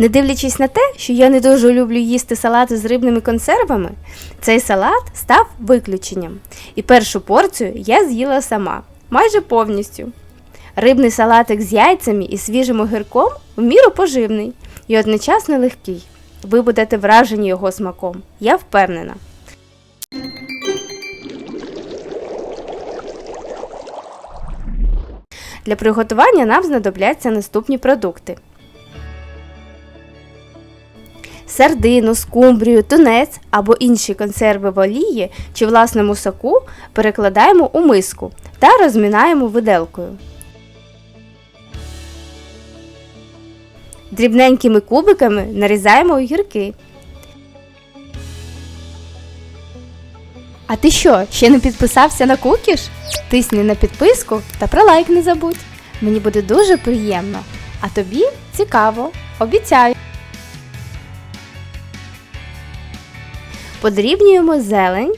Не дивлячись на те, що я не дуже люблю їсти салати з рибними консервами, цей салат став виключенням. І першу порцію я з'їла сама, майже повністю. Рибний салатик з яйцями і свіжим огірком в міру поживний і одночасно легкий. Ви будете вражені його смаком, я впевнена. Для приготування нам знадобляться наступні продукти: сардину, скумбрію, тунець або інші консерви в олії чи власному соку перекладаємо у миску та розмінаємо виделкою. Дрібненькими кубиками нарізаємо огірки. А ти що, ще не підписався на кукіш? Тисни на підписку та про лайк не забудь. Мені буде дуже приємно. А тобі цікаво, обіцяю. Подрібнюємо зелень.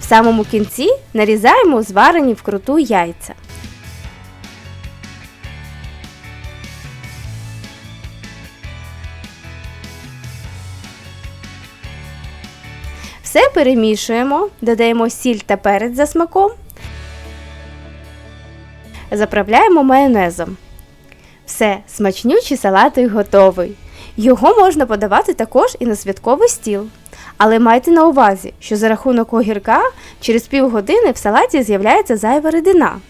В самому кінці нарізаємо зварені вкруту яйця. Все перемішуємо, додаємо сіль та перець за смаком. Заправляємо майонезом. Все, смачнючий салатик готовий. Його можна подавати також і на святковий стіл. Але майте на увазі, що за рахунок огірка через півгодини в салаті з'являється зайва рідина.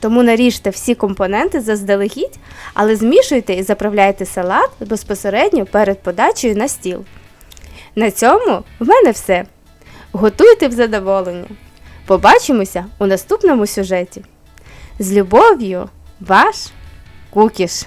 Тому наріжте всі компоненти заздалегідь, але змішуйте і заправляйте салат безпосередньо перед подачею на стіл. На цьому в мене все. Готуйте в задоволення. Побачимося у наступному сюжеті. З любов'ю, ваш Кукіш!